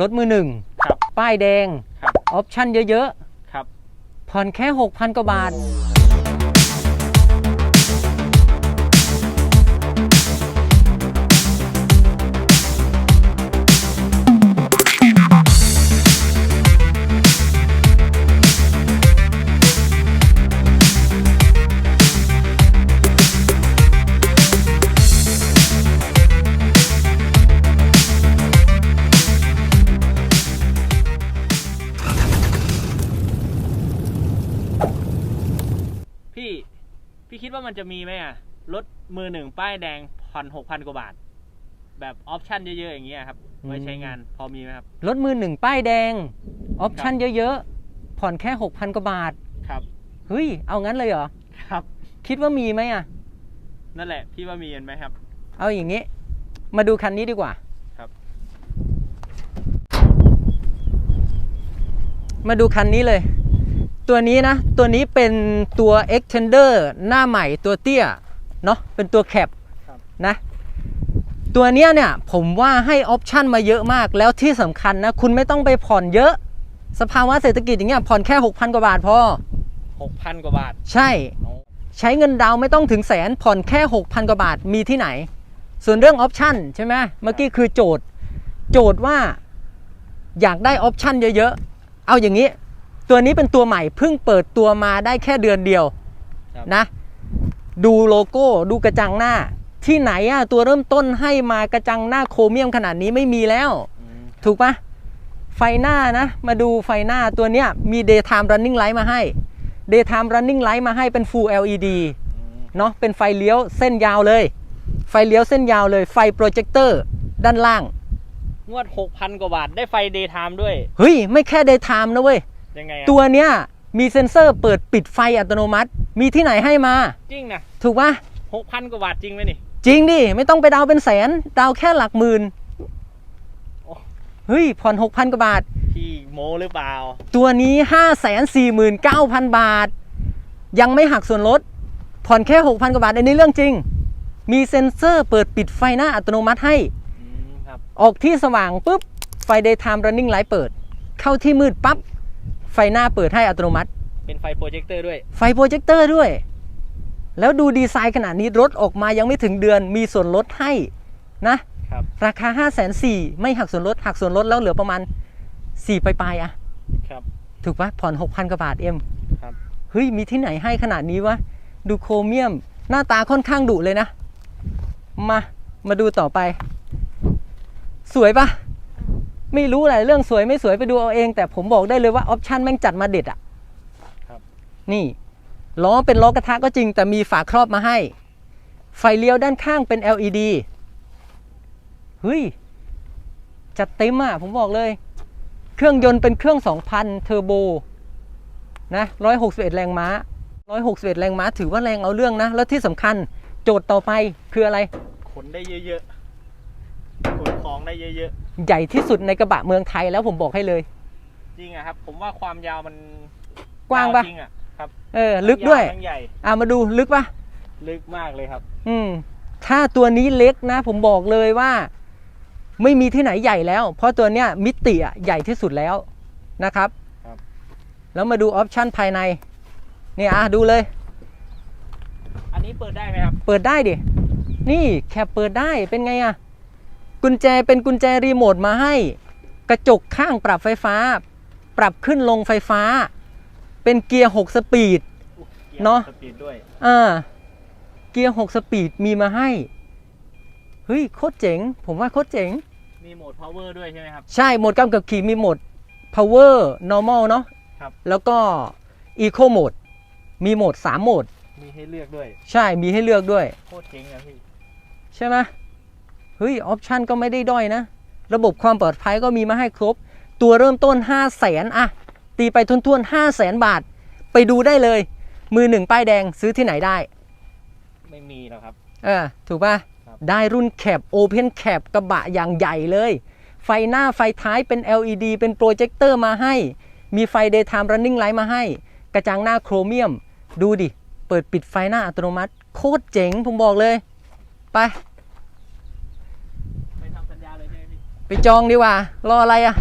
รถมือหนึ่งครับป้ายแดงครับออปชั่นเยอะครับๆผ่อนแค่ 6,000 กว่าบาท พี่พี่คิดว่ามันจะมีไหมอะรถมือหนึ่งป้ายแดงผ่อนหกพันกว่าบาท แบบออปชั่นเยอะๆอย่างเงี้ยครับอืมไว้ใช้งานพอมีไหมครับ รถมือหนึ่งป้ายแดงออปชั่นเยอะๆ ผ่อนแค่6,000กว่าบาทครับเฮ้ยเอางั้นเลยเหรอครับ คิดว่ามีไหมอะ นั่นแหละ พี่ว่ามีกันไหมครับ เอาอย่างนี้ มาดูคันนี้ดีกว่าครับ มาดูคันนี้เลย ตัวนี้นะ ตัวนี้เป็นตัว extender หน้าใหม่ตัวเตี้ยเนาะเป็นตัวแคปครับนะ ตัวเนี้ยเนี่ยผมว่าให้ออปชันมาเยอะมากแล้วที่สำคัญนะ คุณไม่ต้องไปผ่อนเยอะ สภาวะเศรษฐกิจอย่างเงี้ยผ่อนแค่ 6,000 กว่าบาทพอหกพันกว่าบาท ใช่โอ้ใช้เงินดาวน์ไม่ต้องถึงแสนผ่อนแค่ 6,000 กว่าบาทมีที่ไหน ส่วนเรื่องออปชันใช่ไหมเมื่อกี้คือโจทย์ โจทย์ว่าอยากได้ออปชันเยอะๆ เอาอย่างนี้ ตัวนี้เป็นตัวใหม่เพิ่งเปิดตัวมาได้แค่เดือนเดียวครับนะ ดูโลโก้ดูกระจังหน้า ที่ไหนอะตัวเริ่มต้นให้มากระจังหน้าโครเมียมขนาดนี้ไม่มีแล้วอืมถูกปะไฟหน้านะ มาดูไฟหน้าตัวเนี้ยมี daytime running light มาให้ daytime running light มาให้เป็น full LED อืมเนาะเป็นไฟเลี้ยวเส้นยาวเลย ไฟเลี้ยวเส้นยาวเลยไฟโปรเจคเตอร์ด้านล่าง งวดหกพันกว่าบาท ได้ไฟเดย์ไทม์ด้วย เฮ้ย ไม่แค่ daytime นะเว้ย ยังไงอะตัวเนี้ยมีเซ็นเซอร์เปิดปิดไฟอัตโนมัติ มีที่ไหนให้มา จริงนะถูกปะหกพันกว่าบาทจริงไหมนี่ จริงดิ ไม่ต้องไปดาวน์เป็นแสน ดาวน์แค่หลักหมื่นโอ้ เฮ้ย ผ่อน6,000กว่าบาท พี่โมหรือเปล่า ตัวนี้549,000บาท ยังไม่หักส่วนลด ผ่อนแค่6,000กว่าบาทอันนี้เรื่องจริง มีเซ็นเซอร์เปิดปิดไฟหน้าอัตโนมัติให้ อืมครับ ออกที่สว่างปุ๊บ ไฟ daytime running light เปิด เข้าที่มืดปั๊บ ไฟหน้าเปิดให้อัตโนมัติ เป็นไฟโปรเจคเตอร์ด้วย ไฟโปรเจคเตอร์ด้วย แล้วดูดีไซน์ขนาดนี้รถออกมายังไม่ถึงเดือนมีส่วนลดให้นะครับราคา 5 4 0 0 0ไม่หักส่วนลด หักส่วนลดแล้วเหลือประมาณ 4 ปลายๆอะครับถูกปะผ่อน 6,000กว่าบาทเอ็มครับเฮ้ย มีที่ไหนให้ขนาดนี้วะ ดูโครเมียม หน้าตาค่อนข้างดุเลยนะ มา มาดูต่อไป สวยปะ ไม่รู้อะไรเรื่องสวยไม่สวยไปดูเอาเอง แต่ผมบอกได้เลยว่าออปชันแม่งจัดมาเด็ดอะครับนี่ล้อเป็นล้อกระทะก็จริง แต่มีฝาครอบมาให้ ไฟเลี้ยวด้านข้างเป็น LED เฮ้ย จัดเต็มอะผมบอกเลย เครื่องยนต์เป็นเครื่อง 2,000 เทอร์โบ นะ161 แรงม้า 161 แรงม้า ถือว่าแรงเอาเรื่องนะ แล้วที่สำคัญโจทย์ต่อไปคืออะไร ขนได้เยอะๆ ขนของได้เยอะใหญ่ที่สุดในกระบะเมืองไทยแล้วผมบอกให้เลย ๆ จริงอะครับ ผมว่าความยาวมันกว้างปะยจริงอะครับเออ ลึกด้วย ทั้งใหญ่อะมาดูลึกปะลึกมากเลยครับ อืม ถ้าตัวนี้เล็กนะ ผมบอกเลยว่า ไม่มีที่ไหนใหญ่แล้ว เพราะตัวเนี้ยมิติอะใหญ่ที่สุดแล้วนะครับ ครับ แล้วมาดูออปชันภายในเนี่ยอะดูเลย อันนี้เปิดได้ไหมครับ เปิดได้ดิ นี่แคปเปิดได้เป็นไงอะ กุญแจเป็นกุญแจรีโมทมาให้ กระจกข้างปรับไฟฟ้า ปรับขึ้นลงไฟฟ้า เป็นเกียร์ 6 สปีด เนอะสปีดด้วยอ่าเกียร์ 6 สปีดมีมาให้ เฮ้ยโคตรเจ๋ง ผมว่าโคตรเจ๋ง มีโหมด power ด้วยใช่ไหมครับ ใช่ โหมดกำกับขี่มีโหมด power normal เนาะครับ แล้วก็ eco mode มีโหมด 3 โหมด มีให้เลือกด้วย ใช่ มีให้เลือกด้วย โคตรเจ๋งอะพี่ ใช่ไหม เฮ้ยออปชันก็ไม่ได้ด้อยนะ ระบบความปลอดภัยก็มีมาให้ครบ ตัวเริ่มต้น 5 0 0แสนอะตีไปทุนๆ5 0 0แสนบาท ไปดูได้เลย มือหนึ่งป้ายแดงซื้อที่ไหนได้ ไม่มีแล้วครับ เออ ถูกป่ะครับได้รุ่นแคปโอเพนแคปกระบะอย่างใหญ่เลย ไฟหน้าไฟท้ายเป็น LED เป็นโปรเจคเตอร์มาให้ มีไฟ daytime running light มาให้ กระจังหน้าโครเมียม ดูดิ เปิดปิดไฟหน้าอัตโนมัติ โคตรเจ๋งผมบอกเลย ไป ไม่ทำสัญญาเลยใช่ไหมพี่ ไปจองดีกว่า รออะไรอะ